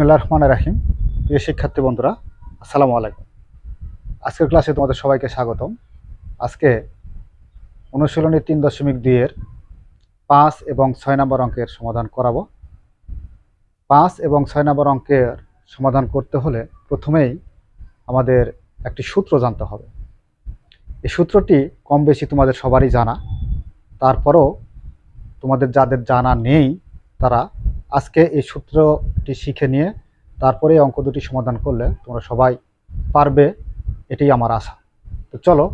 বিসমুল্লাহ রহমান রাহিম। প্রিয় শিক্ষার্থী বন্ধুরা, আসসালামু আলাইকুম। আজকের ক্লাসে তোমাদের সবাইকে স্বাগতম। আজকে অনুশীলনী তিন দশমিক দুইয়ের পাঁচ এবং ছয় নম্বর অঙ্কের সমাধান করাবো। পাঁচ এবং ছয় নম্বর অঙ্কের সমাধান করতে হলে প্রথমেই আমাদের একটি সূত্র জানতে হবে। এই সূত্রটি কম বেশি তোমাদের সবারই জানা। তারপরও তোমাদের যাদের জানা নেই, তারা আজকে এই সূত্রটি শিখে নিয়ে তারপরে অঙ্ক দুটি সমাধান করলে তোমরা সবাই পারবে, এটাই আমার আশা। তো চলো,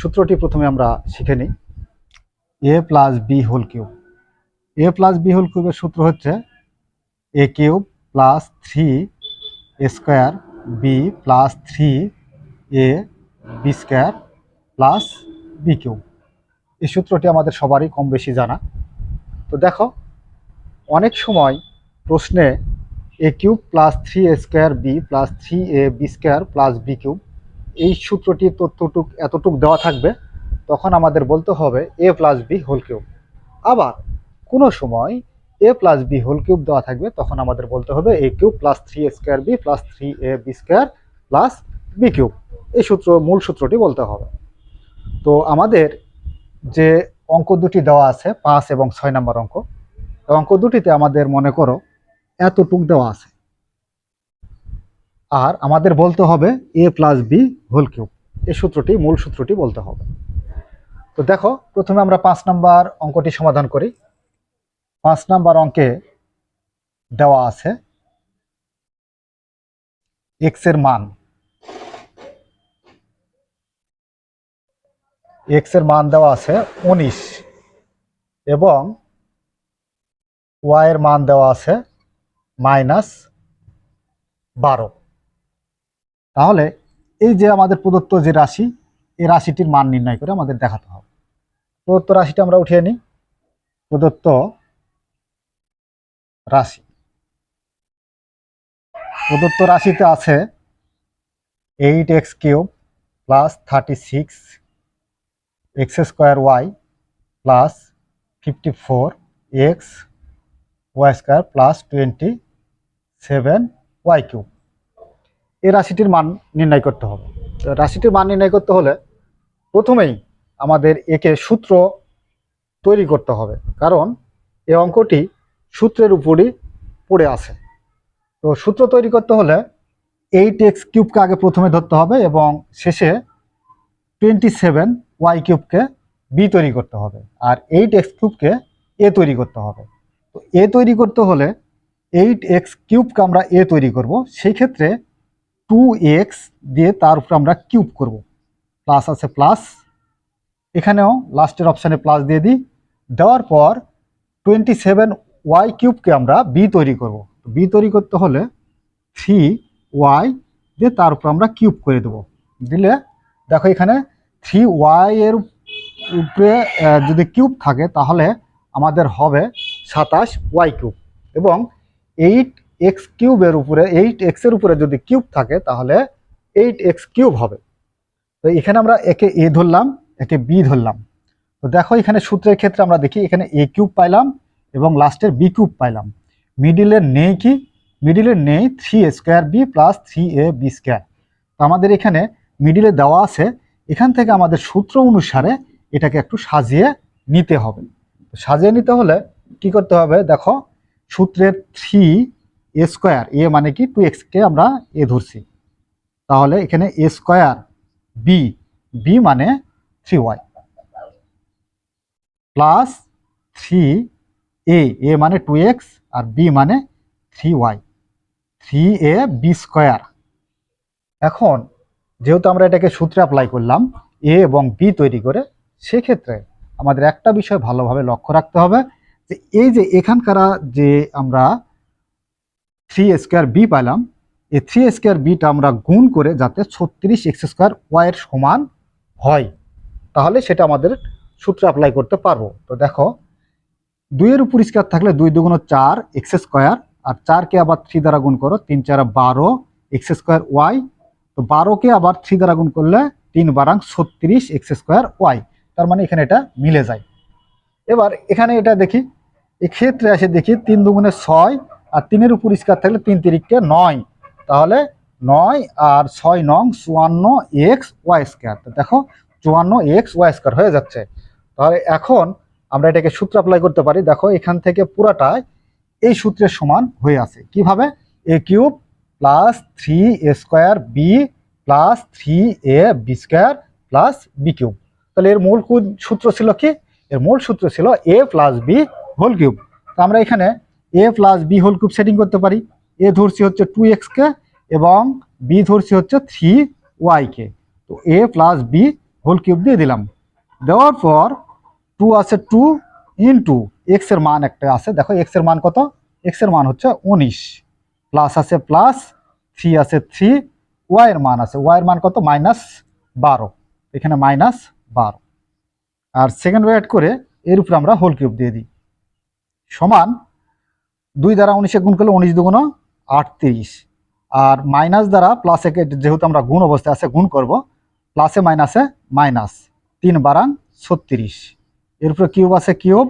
সূত্রটি প্রথমে আমরা শিখে নিই। A plus B whole cube A plus B whole কিউবের সূত্র হচ্ছে A cube plus three square B plus three A B square plus B cube এই সূত্রটি আমাদের সবারই কম বেশি জানা। তো দেখো অনেক সময় প্রশ্নে A cube plus three A square B plus three A B square plus B cube এই সূত্রটির তথ্যটুক এতটুক দেওয়া থাকবে, তখন আমাদের বলতে হবে A plus B whole cube আবার কোনো সময় A plus B whole cube দেওয়া থাকবে, তখন আমাদের বলতে হবে A cube plus three A square B plus three A B square plus B cube এই সূত্র, মূল সূত্রটি বলতে হবে। তো আমাদের যে অঙ্ক দুটি দেওয়া আছে, পাঁচ এবং ছয় নম্বর অঙ্ক অঙ্ক দুটিতে আমাদের মনে করো এতটুক দেওয়া আছে। আর আমাদের বলতে হবে A plus B whole cube এই সূত্রটি, মূল সূত্রটি বলতে হবে। তো দেখো, প্রথমে আমরা পাঁচ নাম্বার অঙ্কটি সমাধান করি। পাঁচ নাম্বার অঙ্কে দেওয়া আছে এক্সের মান। এক্সের মান দেওয়া আছে উনিশ এবং ওয়াই এর মান দেওয়া আছে মাইনাস বারো। তাহলে এই যে আমাদের প্রদত্ত যে রাশি, এই রাশিটির মান নির্ণয় করে আমাদের দেখাতে হবে। প্রদত্ত রাশিটা আমরা উঠিয়ে নিই। প্রদত্ত রাশি। প্রদত্ত রাশিতে আছে eight X cube plus thirty six X square Y plus fifty four X Y square plus twenty seven Y cube এই রাশিটির মান নির্ণয় করতে হবে। তো রাশিটির মান নির্ণয় করতে হলে প্রথমেই আমাদের একে সূত্র তৈরি করতে হবে। কারণ এই অঙ্কটি সূত্রের উপরই পড়ে আছে। তো সূত্র তৈরি করতে হলে এইট এক্স কিউবকে আগে প্রথমে ধরতে হবে এবং শেষে টোয়েন্টি সেভেন ওয়াই কিউবকে বি তৈরি করতে হবে। আর এইট এক্স কিউবকে এ তৈরি করতে হবে। তো এ তৈরি করতে হলে এইট এক্স কিউবকে আমরা এ তৈরি করব। সেই ক্ষেত্রে টু এক্স দিয়ে তার উপরে আমরা কিউব করব। প্লাস আছে প্লাস। এখানেও লাস্টের অপশানে প্লাস দিয়ে দিই। দেওয়ার পর টোয়েন্টি সেভেন ওয়াই কিউবকে আমরা বি তৈরি করব। বি তৈরি করতে হলে থ্রি ওয়াই দিয়ে তার উপর আমরা কিউব করে দেব। দিলে দেখো এখানে থ্রি ওয়াই এর উপরে যদি কিউব থাকে তাহলে আমাদের হবে সাতাশ ওয়াই কিউব এবং এইট এক্স কিউবের উপরে এইট এক্সের উপরে যদি কিউব থাকে, তাহলে এইট এক্স কিউব হবে। তো এখানে আমরা একে এ ধরলাম, একে বি ধরলাম। তো দেখো এখানে সূত্রের ক্ষেত্রে আমরা দেখি, এখানে এ কিউব পাইলাম এবং লাস্টের বি কিউব পাইলাম। মিডিলের নেই কি? মিডিলের নেই three A square B plus three A B square তো আমাদের এখানে মিডিলে দেওয়া আছে, এখান থেকে আমাদের সূত্র অনুসারে এটাকে একটু সাজিয়ে নিতে হবে। সাজিয়ে নিতে হলে কি করতে হবে? দেখো সূত্রের থ্রি এ স্কোয়ার এ মানে কি? টু এক্সকে আমরা এ ধরছি। তাহলে এখানে এ স্কোয়ার বি বি মানে three Y plus three A A মানে টু এক্স আর বি মানে three Y three A B square এখন, যেহেতু আমরা এটাকে সূত্রে অ্যাপ্লাই করলাম এ এবং বি তৈরি করে, সেক্ষেত্রে আমাদের একটা বিষয় ভালোভাবে লক্ষ্য রাখতে হবে। যে এই যে এখানকার যে আমরা থ্রি স্কোয়ার বি পাইলাম, এই থ্রি স্কোয়ার বিটা আমরা গুণ করে যাতে ছত্রিশ এক্স স্কোয়ার ওয়াইয়ের সমান হয়, তাহলে সেটা আমাদের সূত্রে অ্যাপ্লাই করতে পারব। তো দেখো, দুইয়ের উপর স্কোয়ার থাকলে দুই দুগুণ চার এক্স স্কোয়ার আর চারকে আবার থ্রি দ্বারা গুণ করো, তিন চার বারো এক্স স্কোয়ার ওয়াই তো বারোকে আবার থ্রি দ্বারা গুণ করলে তিন বারাং ছত্রিশ এক্স স্কোয়ার ওয়াই তার মানে এখানে এটা মিলে যায়। এবার এখানে এটা দেখি এক্ষেত্রে এসে দেখি তিন দুগুণে ছয় আর তিনের উপর স্কোয়ার থাকলে তিন তিরিককে নয়। তাহলে নয় আর ছয় নং চুয়ান্ন এক্স ওয়াই স্কোয়ার। তো দেখো, চুয়ান্ন এক্স ওয়াই স্কোয়ার হয়ে যাচ্ছে। তাহলে এখন আমরা এটাকে সূত্র অ্যাপ্লাই করতে পারি। দেখো, এখান থেকে পুরাটাই এই সূত্রের সমান হয়ে আছে। কীভাবে? A cube plus three A square B plus three A B square plus B cube তাহলে এর মূল সূত্র ছিল কি? এর মূল সূত্র ছিল A plus B whole cube তো আমরা এখানে A plus B whole cube setting করতে পারি। এ ধরছি হচ্ছে টু এক্সকে এবং বি ধরছি হচ্ছে থ্রি ওয়াইকে তো A plus B whole cube দিয়ে দিলাম। দেওয়ার পর টু আছে টু ইন্টু এক্সের মান একটা আছে। দেখো এক্সের মান কত? এক্সের মান হচ্ছে উনিশ। প্লাস আছে প্লাস থ্রি আছে থ্রি ওয়াই এর মান আছে। ওয়াই এর মান কত? মাইনাস বারো। এখানে মাইনাস বারো। আর সেকেন্ড ব্র্যাকেট করে এর উপরে আমরা হোল কিউব দিয়ে দিই। সমান দুই দ্বারা উনিশে গুণ করলে উনিশ দুগুণ আটত্রিশ। আর মাইনাস দ্বারা প্লাস একে যেহেতু আমরা গুণ অবস্থায় আছে, গুণ করব প্লাসে মাইনাসে মাইনাস তিন বারাং ছত্রিশ। এর উপরে কিউব আছে কিউব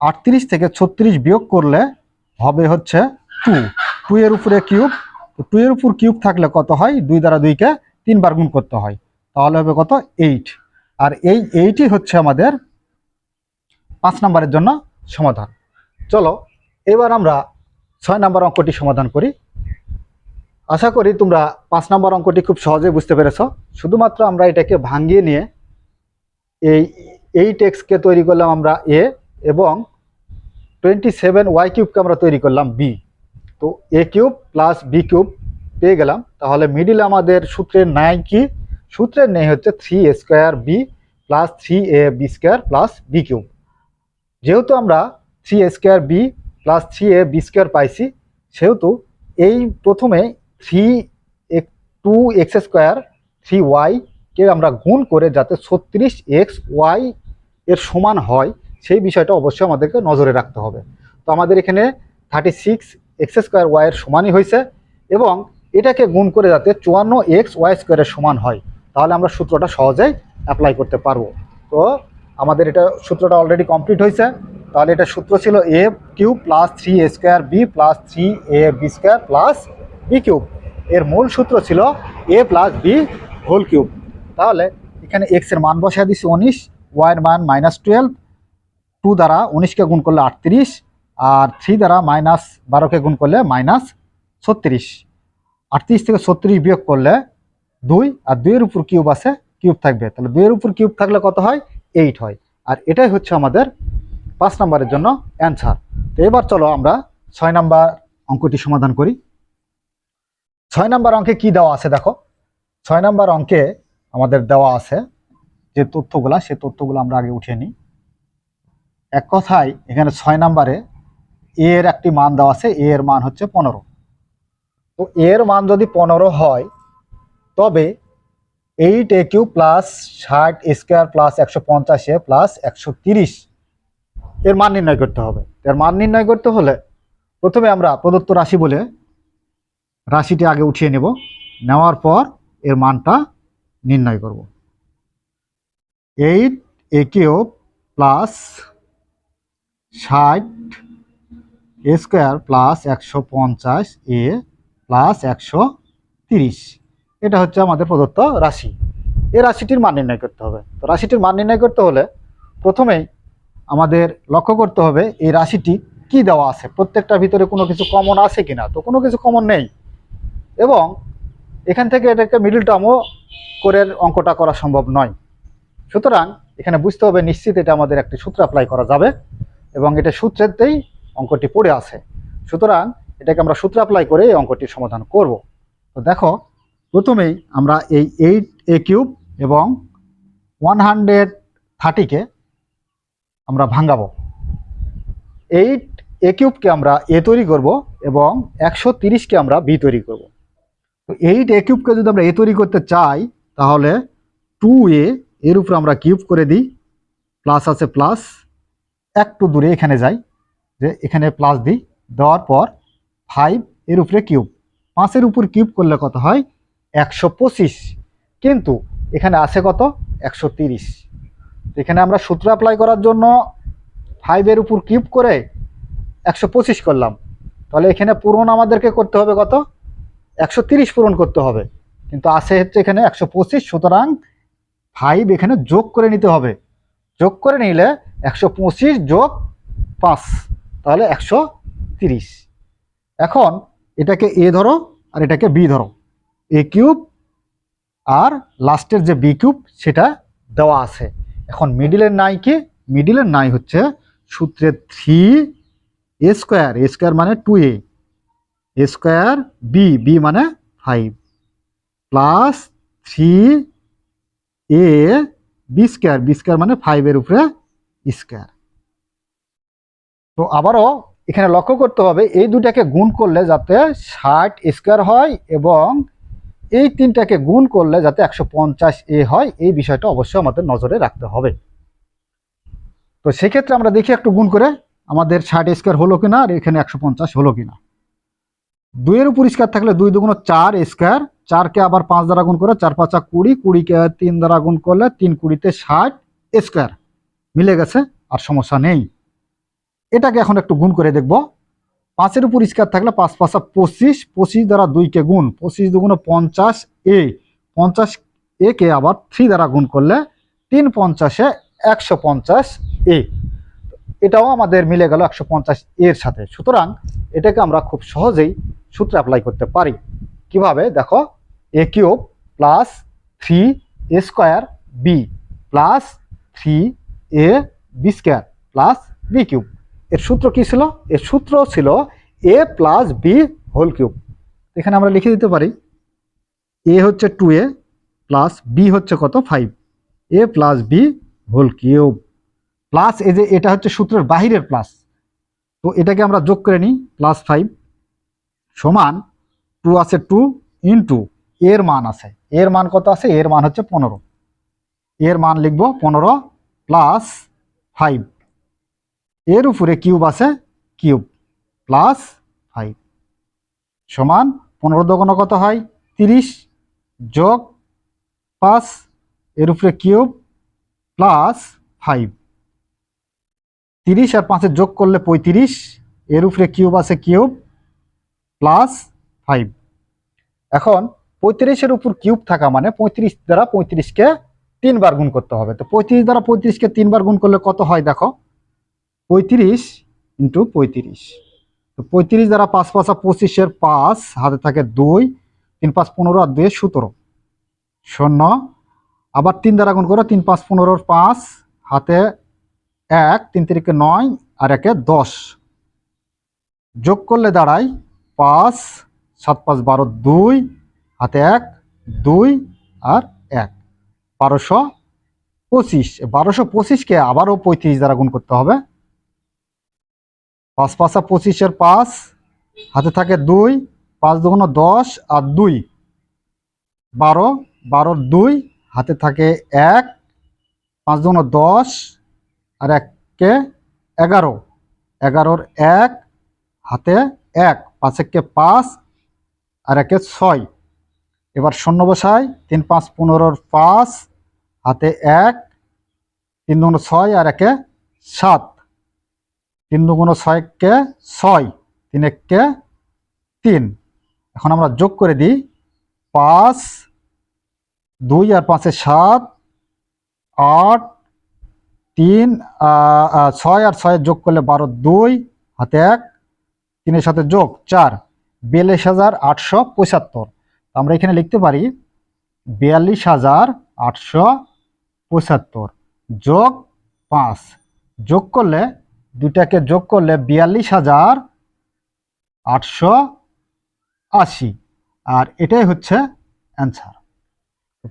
আটত্রিশ থেকে ছত্রিশ বিয়োগ করলে হবে হচ্ছে টু টু এর উপরে কিউব টু এর উপর কিউব থাকলে কত হয়? দুই দ্বারা দুইকে তিনবার গুণ করতে হয়। তাহলে হবে কত? এইট আর এই, এইটি হচ্ছে আমাদের পাঁচ নাম্বারের জন্য সমাধান। চলো, এবার আমরা ছয় নাম্বার অঙ্কটি সমাধান করি। আশা করি তোমরা পাঁচ নাম্বার অঙ্কটি খুব সহজে বুঝতে পেরেছ। শুধুমাত্র আমরা এটাকে ভাঙিয়ে নিয়ে এই এইট এক্সকে তৈরি করলাম আমরা এ এবং টোয়েন্টি সেভেন ওয়াই কিউবকে আমরা তৈরি করলাম বি তো A cube plus B cube পেয়ে গেলাম। তাহলে মিডিল আমাদের সূত্রে ন্যায় কি? সূত্রের নেই হচ্ছে three A square B plus three A B square plus B cube. যেহেতু আমরা three square B plus three A B square পাইছি, সেহেতু এই প্রথমে three two X square, three ওয়াইকে আমরা গুণ করে যাতে ছত্রিশ এক্স ওয়াই এর সমান হয়, সেই বিষয়টা অবশ্যই আমাদেরকে নজরে রাখতে হবে। তো আমাদের এখানে থার্টি সিক্স এক্স স্কোয়ার ওয়াইয়ের সমানই হয়েছে এবং এটাকে গুণ করে যাতে চুয়ান্ন এক্স ওয়াই স্কোয়ারের সমান হয়। তাহলে আমরা সূত্রটা সহজেই অ্যাপ্লাই করতে পারব। তো আমাদের এটা সূত্রটা অলরেডি কমপ্লিট হয়েছে। তাহলে এটা সূত্র ছিল A cube plus three A square B plus three A B square plus B cube এর মূল সূত্র ছিল A plus B whole cube তাহলে এখানে এক্সের মান বসিয়ে দিছি উনিশ ওয়াইয়ের মান মাইনাস টুয়েলভ টু দ্বারা উনিশকে গুণ করলে আটত্রিশ, আর থ্রি দ্বারা মাইনাস বারোকে গুণ করলে মাইনাস ছত্রিশ। আটত্রিশ থেকে ছত্রিশ বিয়োগ করলে দুই আর দুইয়ের উপর কিউব আছে কিউব থাকবে। তাহলে দুইয়ের উপর কিউব থাকলে কত হয়? এইট হয়। আর এটাই হচ্ছে আমাদের পাঁচ নাম্বারের জন্য অ্যান্সার তো এবার চলো আমরা ছয় নাম্বার অঙ্কটি সমাধান করি। ছয় নাম্বার অঙ্কে কি দেওয়া আছে দেখো? ছয় নাম্বার অঙ্কে আমাদের দেওয়া আছে যে তথ্যগুলা সে তথ্যগুলো আমরা আগে উঠিয়ে নিই। এক কথায় এখানে ছয় নাম্বারে এ এর একটি মান দেওয়া আছে এ এর মান হচ্ছে পনেরো। তো এর মান যদি পনেরো হয় তবে এইট এ কিউ প্লাস ষাট স্কোয়ার প্লাস একশো পঞ্চাশ এ প্লাস একশো তিরিশ এর মান নির্ণয় করতে হবে। এর মান নির্ণয় করতে হলে প্রথমে আমরা প্রদত্ত রাশি বলে রাশিটি আগে উঠিয়ে নেব। নেওয়ার পর এর মানটা নির্ণয় করব। এইট এ কিউ প্লাস ষাট স্কোয়ার প্লাস একশো পঞ্চাশ এ প্লাস একশো তিরিশ এটা হচ্ছে আমাদের প্রদত্ত রাশি। এই রাশিটির মান নির্ণয় করতে হবে। তো রাশিটির মান নির্ণয় করতে হলে প্রথমেই আমাদের লক্ষ্য করতে হবে এই রাশিটি কি দেওয়া আছে। প্রত্যেকটা ভিতরে কোনো কিছু কমন আছে কিনা? তো কোনো কিছু কমন নেই। এবং এখান থেকে এটাকে মিডিল টার্মও করে অঙ্কটা করা সম্ভব নয়। সুতরাং এখানে বুঝতে হবে নিশ্চিত এটা আমাদের একটি সূত্র অ্যাপ্লাই করা যাবে এবং এটা সূত্রেতেই অঙ্কটি পড়ে আছে। সুতরাং এটাকে আমরা সূত্র অ্যাপ্লাই করে এই অঙ্কটির সমাধান করব। তো দেখো প্রথমেই আমরা এই এইট এ কিউব এবং ওয়ান হান্ড্রেড থার্টিকে আমরা ভাঙাবো। এইট এ কিউবকে আমরা এ তৈরি করব এবং একশো তিরিশকে আমরা বি তৈরি করব। তো এইট এ কিউবকে যদি আমরা এ তৈরি করতে চাই, তাহলে টু এ এর উপর আমরা কিউব করে দিই প্লাস আছে প্লাস একটু দূরে এখানে যাই, যে এখানে প্লাস দিই, দেওয়ার পর ফাইভ এর উপরে কিউব পাঁচের উপর কিউব করলে কত হয়? একশো পঁচিশ, কিন্তু এখানে আছে কত? একশো তিরিশ। এখানে আমরা সূত্র অ্যাপ্লাই করার জন্য ফাইভের উপর কিউব করে একশো পঁচিশ করলাম। তাহলে এখানে পূরণ আমাদেরকে করতে হবে কত? একশো তিরিশ পূরণ করতে হবে। কিন্তু আছে হচ্ছে এখানে একশো পঁচিশ, সুতরাং ফাইভ এখানে যোগ করে নিতে হবে। যোগ করে নিলে একশো পঁচিশ যোগ পাঁচ, তাহলে একশো তিরিশ। এখন এটাকে এ ধরো আর এটাকে বি ধরো। এ কিউব আর লাস্টের যে বি কিউব সেটা দেওয়া আছে। এখন মিডিলের নাই কি? মিডিলের নাই হচ্ছে সূত্রে three A square A square মানে two A square B B মানে five plus three A B square B square মানে ফাইভের উপরে স্কোয়ার তো আবারও এখানে লক্ষ্য করতে হবে, এই দুটাকে গুণ করলে যাতে ষাট স্কোয়ার হয় এবং এই তিনটাকে গুণ করলে যাতে একশো পঞ্চাশ এ হয়, এই বিষয়টা অবশ্যই আমাদের নজরে রাখতে হবে। তো সেক্ষেত্রে আমরা দেখি একটু গুণ করে আমাদের ষাট স্কোয়ার হলো কিনা আর এখানে একশো পঞ্চাশ হলো কিনা। দুইয়ের উপর স্কোয়ার থাকলে দুই দুগুণ চার স্কোয়ার, চারকে আবার পাঁচ দ্বারা গুণ করে চার পাঁচা কুড়ি, কুড়িকে তিন দ্বারা গুণ করলে তিন কুড়িতে ষাট স্কোয়ার। মিলে গেছে, আর সমস্যা নেই। এটাকে এখন একটু গুণ করে দেখব। পাঁচের উপর স্কোয়ার থাকলে পাঁচ পাঁচা পঁচিশ পঁচিশ দ্বারা দুইকে গুণ, পঁচিশ দুগুণ পঞ্চাশ এ পঞ্চাশ এ কে আবার থ্রি দ্বারা গুণ করলে তিন পঞ্চাশে একশো পঞ্চাশ এ। এটাও আমাদের মিলে গেল একশো পঞ্চাশ এর সাথে। সুতরাং এটাকে আমরা খুব সহজেই সূত্রে অ্যাপ্লাই করতে পারি। কীভাবে? দেখো A cube plus three A square B plus three A B square plus B cube. এর সূত্র কি ছিল? এর সূত্র ছিল A plus B whole cube এখানে আমরা লিখে দিতে পারি এ হচ্ছে টু এ প্লাস বি হচ্ছে কত? Five A plus B whole cube plus এই যে এটা হচ্ছে সূত্রের বাহিরের প্লাস তো এটাকে আমরা যোগ করে নিই প্লাস ফাইভ সমান টু আছে টু ইন্টু এর মান আছে। এর মান কত আছে? এর মান হচ্ছে পনেরো। এর মান লিখব পনেরো প্লাস ফাইভ এর উপরে কিউব আছে, কিউব প্লাস ফাইভ। সমান পনেরো দোকান কত হয়? তিরিশ যোগ পাঁচ, এর উপরে কিউব প্লাস ফাইভ। তিরিশ আর পাঁচে যোগ করলে পঁয়ত্রিশ, এর উপরে কিউব আছে কিউব প্লাস ফাইভ। এখন পঁয়ত্রিশের উপর কিউব থাকা মানে পঁয়ত্রিশ দ্বারা পঁয়ত্রিশকে তিনবার গুণ করতে হবে। তো পঁয়ত্রিশ দ্বারা পঁয়ত্রিশকে তিনবার গুণ করলে কত হয় দেখো? পঁয়ত্রিশ ইন্টু পঁয়ত্রিশ। তো পঁয়ত্রিশ দ্বারা পাঁচ পাঁচা পঁচিশের পাঁচ, হাতে থাকে দুই, তিন পাঁচ পনেরো আর দুই সতেরো। শূন্য। আবার তিন দ্বারা গুণ করো, তিন পাঁচ পনেরোর পাঁচ, হাতে এক, তিন তিরিকে নয় আর একে দশ। যোগ করলে দাঁড়ায় পাঁচ, সাত পাঁচ বারো দুই, হাতে এক, দুই আর এক। বারোশো পঁচিশ। বারোশো পঁচিশকে আবারও পঁয়ত্রিশ দ্বারা গুণ করতে হবে। পাঁচ পাঁচা পঁচিশের পাঁচ, হাতে থাকে দুই, পাঁচ দুগুণ দশ আর দুই। বারো, বারোর দুই, হাতে থাকে এক, পাঁচ দুগুণ দশ আর এককে এগারো। এগারোর এক, হাতে এক, পাঁচ একে পাঁচ আর একে ছয়। এবার শূন্য বসাই, তিন, পাঁচ, পনেরোর পাঁচ, হাতে এক, তিন দুগুণ ছয় আর একে সাত। তিন দুগুণ ছয়কে ছয়, তিন এককে তিন। এখন আমরা যোগ করে দিই। পাঁচ, দুই আর পাঁচে সাত, আট, তিন ছয় আর ছয় যোগ করলে বারো, দুই, হাতে এক, তিনের সাথে যোগ চার। বিয়াল্লিশ হাজার আটশো পঁচাত্তর। আমরা এখানে লিখতে পারি, বিয়াল্লিশ হাজার আটশো পঁচাত্তর যোগ পাঁচ। যোগ করলে দুটাকে যোগ করলে বিয়াল্লিশ হাজার আটশো আশি। আর এটাই হচ্ছে অ্যান্সার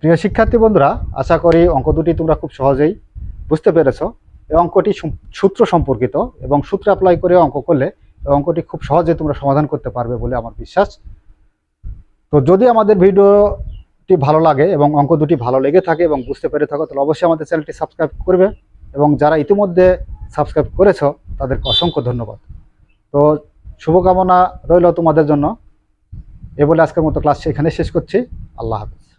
প্রিয় শিক্ষার্থী বন্ধুরা, আশা করি অঙ্ক দুটি তোমরা খুব সহজেই বুঝতে পেরেছ। এই অঙ্কটি সূত্র সম্পর্কিত এবং সূত্র অ্যাপ্লাই করে অঙ্ক করলে এই অঙ্কটি খুব সহজে তোমরা সমাধান করতে পারবে বলে আমার বিশ্বাস। তো যদি আমাদের ভিডিওটি ভালো লাগে এবং অঙ্ক দুটি ভালো লেগে থাকে এবং বুঝতে পেরে থাকো, তাহলে অবশ্যই আমাদের চ্যানেলটি সাবস্ক্রাইব করবে। এবং যারা ইতিমধ্যে সাবস্ক্রাইব করেছ, তাদেরকে অসংখ্য ধন্যবাদ। তো শুভকামনা রইল তোমাদের জন্য। এ বলে আজকের মতো ক্লাস এখানে শেষ করছি। আল্লাহ হাফিজ।